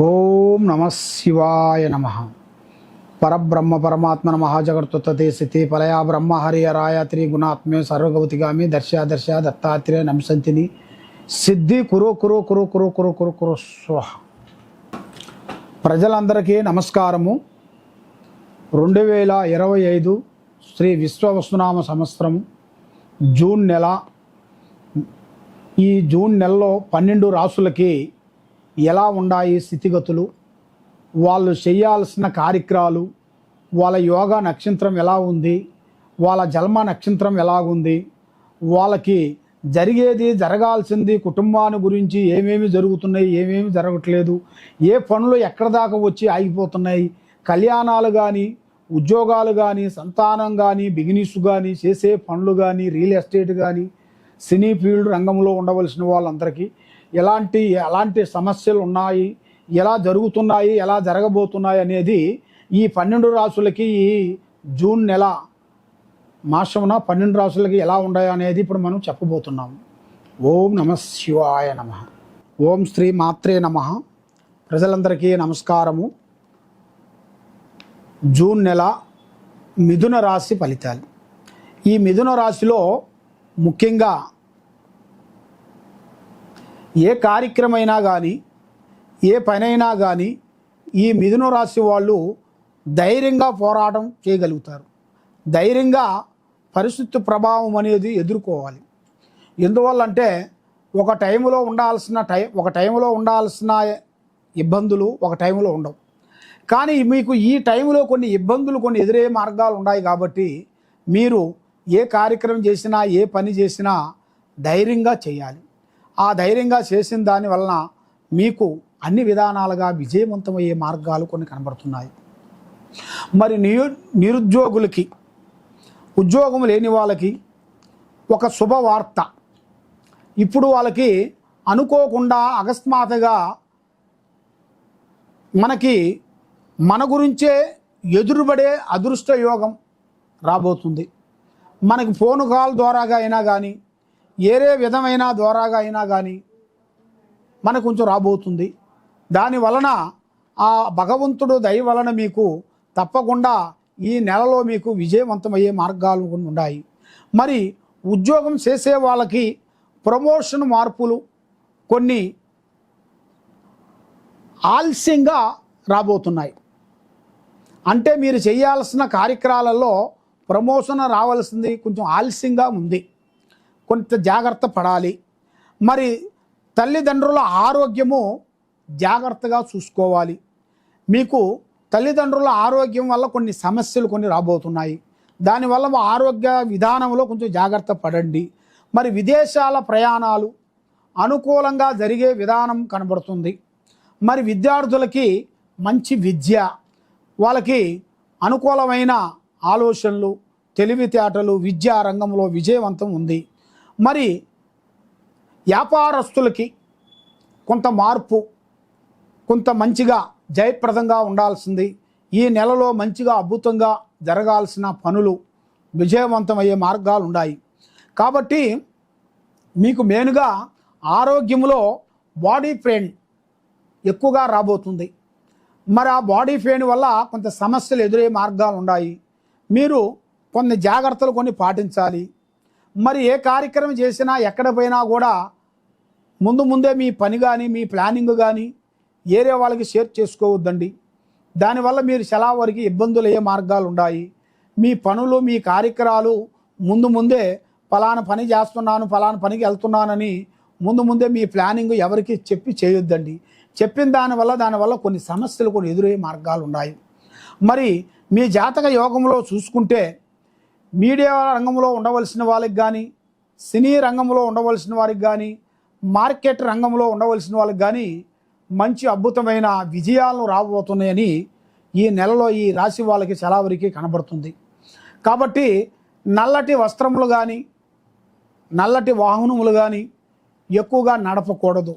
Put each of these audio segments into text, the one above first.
ఓం నమ శివాయ నమ. పరబ్రహ్మ పరమాత్మ మహాజగత్తుతే స్థితి పలయా బ్రహ్మ హరియరాయ త్రిగుణాత్మే సర్వగౌతిగామి దర్శ దర్శ దత్తాత్రేయ నంశంతిని సిద్ధి కురు కురు కురు కురు కురు కురు కురు స్వహ. ప్రజలందరికీ నమస్కారము. రెండు వేల ఇరవై ఐదు శ్రీ విశ్వవస్తునామ సంవత్సరం జూన్ నెల. ఈ జూన్ నెలలో పన్నెండు రాసులకి ఎలా ఉన్నాయి స్థితిగతులు? వాళ్ళు చేయాల్సిన కార్యక్రమాలు వాళ్ళ యోగా నక్షత్రం ఎలా ఉంది? వాళ్ళ జన్మ నక్షత్రం ఎలాగుంది వాళ్ళకి జరిగేది జరగాల్సింది కుటుంబాన్ని గురించి ఏమేమి జరుగుతున్నాయి ఏమేమి జరగట్లేదు ఏ పనులు ఎక్కడ దాకా వచ్చి ఆగిపోతున్నాయి? కళ్యాణాలు కానీ ఉద్యోగాలు కానీ సంతానం కానీ బిజినెస్ కానీ చేసే పనులు కానీ రియల్ ఎస్టేట్ కానీ సినీ ఫీల్డ్ రంగంలో ఉండవలసిన వాళ్ళందరికీ ఎలాంటి ఎలాంటి సమస్యలు ఉన్నాయి ఎలా జరుగుతున్నాయి ఎలా జరగబోతున్నాయి అనేది ఈ పన్నెండు రాసులకి ఈ జూన్ నెల మాసమున పన్నెండు రాసులకి ఎలా ఉన్నాయి అనేది ఇప్పుడు మనం చెప్పబోతున్నాం. ఓం నమ శివాయ నమ. ఓం శ్రీ మాత్రే నమ. ప్రజలందరికీ నమస్కారము. జూన్ నెల మిథున రాశి ఫలితాలు. ఈ మిథున రాశిలో ముఖ్యంగా ఏ కార్యక్రమైనా కానీ ఏ పనైనా కానీ ఈ మిథున రాశి వాళ్ళు ధైర్యంగా పోరాటం చేయగలుగుతారు. ధైర్యంగా పరిస్థితి ప్రభావం అనేది ఎదుర్కోవాలి. ఎందువల్ల అంటే ఒక టైంలో ఉండాల్సిన టైం ఒక టైంలో ఉండాల్సిన ఇబ్బందులు ఒక టైంలో ఉండవు. కానీ మీకు ఈ టైంలో కొన్ని ఇబ్బందులు కొన్ని ఎదురయ్యే మార్గాలు ఉన్నాయి కాబట్టి మీరు ఏ కార్యక్రమం చేసినా ఏ పని చేసినా ధైర్యంగా చేయాలి. ఆ ధైర్యంగా చేసిన దాని వలన మీకు అన్ని విధానాలుగా విజయవంతమయ్యే మార్గాలు కొన్ని కనబడుతున్నాయి. మరి నిరు నిరుద్యోగులకి ఉద్యోగం లేని వాళ్ళకి ఒక శుభవార్త ఇప్పుడు వాళ్ళకి అనుకోకుండా అకస్మాత్తుగా మనకి మన గురించే ఎదురుపడే అదృష్ట యోగం రాబోతుంది. మనకి ఫోన్ కాల్ ద్వారాగా అయినా కానీ ఏరే విధమైన ద్వారాగా అయినా కానీ మనకు కొంచెం రాబోతుంది. దాని వలన ఆ భగవంతుడు దయ వలన మీకు తప్పకుండా ఈ నెలలో మీకు విజయవంతమయ్యే మార్గాలు కొన్ని ఉన్నాయి. మరి ఉద్యోగం చేసే వాళ్ళకి ప్రమోషన్ మార్పులు కొన్ని ఆలస్యంగా రాబోతున్నాయి. అంటే మీరు చేయాల్సిన కార్యక్రమాలలో ప్రమోషన్ రావాల్సింది కొంచెం ఆలస్యంగా ఉంది. కొంత జాగ్రత్త పడాలి. మరి తల్లిదండ్రుల ఆరోగ్యము జాగ్రత్తగా చూసుకోవాలి. మీకు తల్లిదండ్రుల ఆరోగ్యం వల్ల కొన్ని సమస్యలు కొన్ని రాబోతున్నాయి. దానివల్ల ఆరోగ్య విధానంలో కొంచెం జాగ్రత్త పడండి. మరి విదేశాల ప్రయాణాలు అనుకూలంగా జరిగే విధానం కనబడుతుంది. మరి విద్యార్థులకి మంచి విద్య వాళ్ళకి అనుకూలమైన ఆలోచనలు తెలివితేటలు విద్యా రంగంలో విజయవంతం ఉంది. మరి వ్యాపారస్తులకి కొంత మార్పు కొంత మంచిగా జయప్రదంగా ఉండాల్సింది. ఈ నెలలో మంచిగా అద్భుతంగా జరగాల్సిన పనులు విజయవంతమయ్యే మార్గాలు ఉన్నాయి కాబట్టి మీకు మెయిన్గా ఆరోగ్యంలో బాడీ పెయిన్ ఎక్కువగా రాబోతుంది. మరి ఆ బాడీ పెయిన్ వల్ల కొంత సమస్యలు ఎదురయ్యే మార్గాలు ఉన్నాయి మీరు కొన్ని జాగ్రత్తలు కొన్ని పాటించాలి. మరి ఏ కార్యక్రమం చేసినా ఎక్కడ పోయినా కూడా ముందు ముందే మీ పని కానీ మీ ప్లానింగ్ కానీ ఏరే వాళ్ళకి షేర్ చేసుకోవద్దండి. దానివల్ల మీరు చాలా వరకు ఇబ్బందులు అయ్యే మార్గాలు ఉన్నాయి. మీ పనులు మీ కార్యక్రమాలు ముందు ముందే ఫలానా పని చేస్తున్నాను ఫలానా పనికి వెళ్తున్నానని ముందు ముందే మీ ప్లానింగ్ ఎవరికి చెప్పి చేయొద్దండి. చెప్పిన దానివల్ల దానివల్ల కొన్ని సమస్యలు కొన్ని ఎదురయ్యే మార్గాలు ఉన్నాయి. మరి మీ జాతక యోగంలో చూసుకుంటే మీడియా రంగంలో ఉండవలసిన వాళ్ళకి కానీ సినీ రంగంలో ఉండవలసిన వారికి కానీ మార్కెట్ రంగంలో ఉండవలసిన వాళ్ళకి కానీ మంచి అద్భుతమైన విజయాలను రాబోతున్నాయని ఈ నెలలో ఈ రాశి వాళ్ళకి చాలా వరకు కనబడుతుంది. కాబట్టి నల్లటి వస్త్రములు కానీ నల్లటి వాహనములు కానీ ఎక్కువగా నడపకూడదు.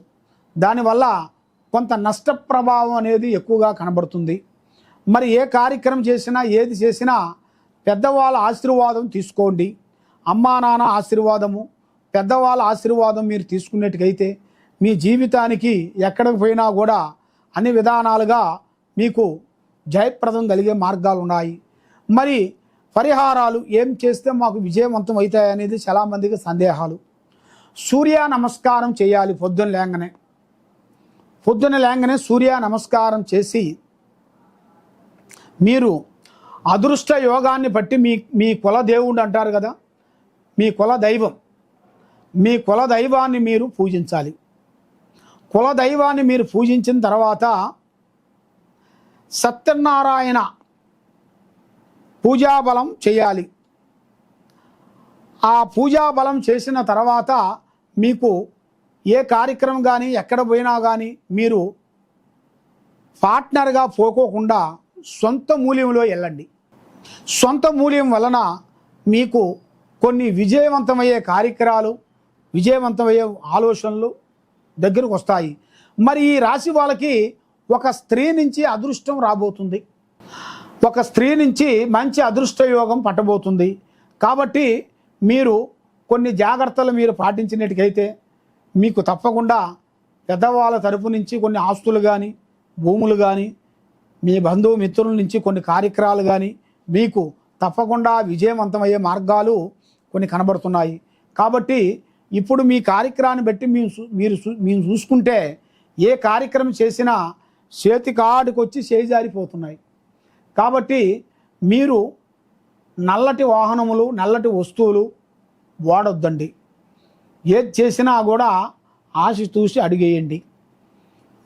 దానివల్ల కొంత నష్ట ప్రభావం అనేది ఎక్కువగా కనబడుతుంది. మరి ఏ కార్యక్రమం చేసినా ఏది చేసినా పెద్దవాళ్ళ ఆశీర్వాదం తీసుకోండి. అమ్మా నాన్న ఆశీర్వాదము. పెద్దవాళ్ళ ఆశీర్వాదం మీరు తీసుకున్నట్టుకైతే మీ జీవితానికి ఎక్కడికి పోయినా కూడా అన్ని విధానాలుగా మీకు జయప్రదం కలిగే మార్గాలు ఉన్నాయి మరి పరిహారాలు ఏం చేస్తే మాకు విజయవంతం అవుతాయనేది చాలామందికి సందేహాలు. సూర్య నమస్కారం చేయాలి పొద్దున లేంగనే. పొద్దున లేంగనే సూర్య నమస్కారం చేసి మీరు అదృష్ట యోగాన్ని బట్టి మీ మీ కుల దేవుడు అంటారు కదా? మీ కుల దైవం. మీ కుల దైవాన్ని మీరు పూజించాలి. కుల దైవాన్ని మీరు పూజించిన తర్వాత సత్యనారాయణ పూజాబలం చేయాలి. ఆ పూజాబలం చేసిన తర్వాత మీకు ఏ కార్యక్రమం కానీ ఎక్కడ పోయినా కానీ మీరు పార్ట్నర్గా పోకోకుండా సొంత మూల్యంలో వెళ్ళండి. సొంత మూల్యం వలన మీకు కొన్ని విజయవంతమయ్యే కార్యక్రమాలు విజయవంతమయ్యే ఆలోచనలు దగ్గరకు వస్తాయి. మరి ఈ రాశి వాళ్ళకి ఒక స్త్రీ నుంచి అదృష్టం రాబోతుంది. ఒక స్త్రీ నుంచి మంచి అదృష్ట యోగం పట్టబోతుంది. కాబట్టి మీరు కొన్ని జాగ్రత్తలు మీరు పాటించినట్టుకైతే మీకు తప్పకుండా పెద్దవాళ్ళ తరపు నుంచి కొన్ని ఆస్తులు కానీ భూములు కానీ మీ బంధువు మిత్రుల నుంచి కొన్ని కార్యక్రమాలు కానీ మీకు తప్పకుండా విజయవంతమయ్యే మార్గాలు కొన్ని కనబడుతున్నాయి. కాబట్టి ఇప్పుడు మీ కార్యక్రమాన్ని బట్టి మేము మీరు చూ- మేము చూసుకుంటే ఏ కార్యక్రమం చేసినా చేతి కాడికి వచ్చి చేజారిపోతున్నాయి. కాబట్టి మీరు నల్లటి వాహనములు నల్లటి వస్తువులు వాడొద్దండి. ఏది చేసినా కూడా ఆశ చూసి అడిగేయండి.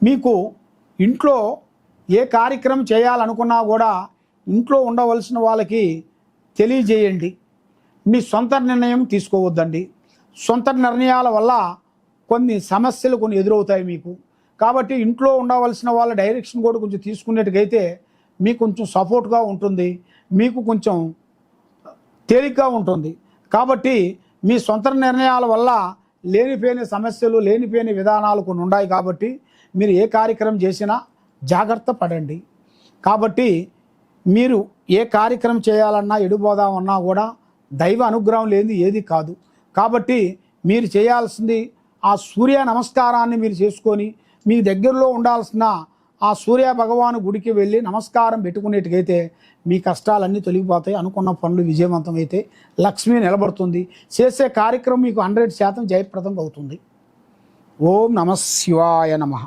మీకు ఇంట్లో ఏ కార్యక్రమం చేయాలనుకున్నా కూడా ఇంట్లో ఉండవలసిన వాళ్ళకి తెలియజేయండి. మీ సొంత నిర్ణయం తీసుకోవద్దండి. సొంత నిర్ణయాల వల్ల కొన్ని సమస్యలు కొన్ని ఎదురవుతాయి మీకు. కాబట్టి ఇంట్లో ఉండవలసిన వాళ్ళ డైరెక్షన్ కూడా కొంచెం తీసుకునేట్టుకైతే మీకు కొంచెం సపోర్ట్గా ఉంటుంది. మీకు కొంచెం తేలిగ్గా ఉంటుంది. కాబట్టి మీ సొంత నిర్ణయాల వల్ల లేనిపోయిన సమస్యలు లేనిపోయిన విధానాలు కొన్ని ఉన్నాయి కాబట్టి మీరు ఏ కార్యక్రమం చేసినా జాగ్రత్త పడండి. కాబట్టి మీరు ఏ కార్యక్రమం చేయాలన్నా ఎడుబోదామన్నా కూడా దైవ అనుగ్రహం లేనిది ఏది కాదు. కాబట్టి మీరు చేయాల్సింది ఆ సూర్య నమస్కారాన్ని మీరు చేసుకొని మీ దగ్గరలో ఉండాల్సిన ఆ సూర్య భగవాను గుడికి వెళ్ళి నమస్కారం పెట్టుకునేట్టుకైతే మీ కష్టాలన్నీ తొలగిపోతాయి. అనుకున్న పనులు విజయవంతం అయితే లక్ష్మి నిలబడుతుంది. చేసే కార్యక్రమం మీకు హండ్రెడ్ శాతం జయప్రదం అవుతుంది. ఓం నమ శివాయ నమః.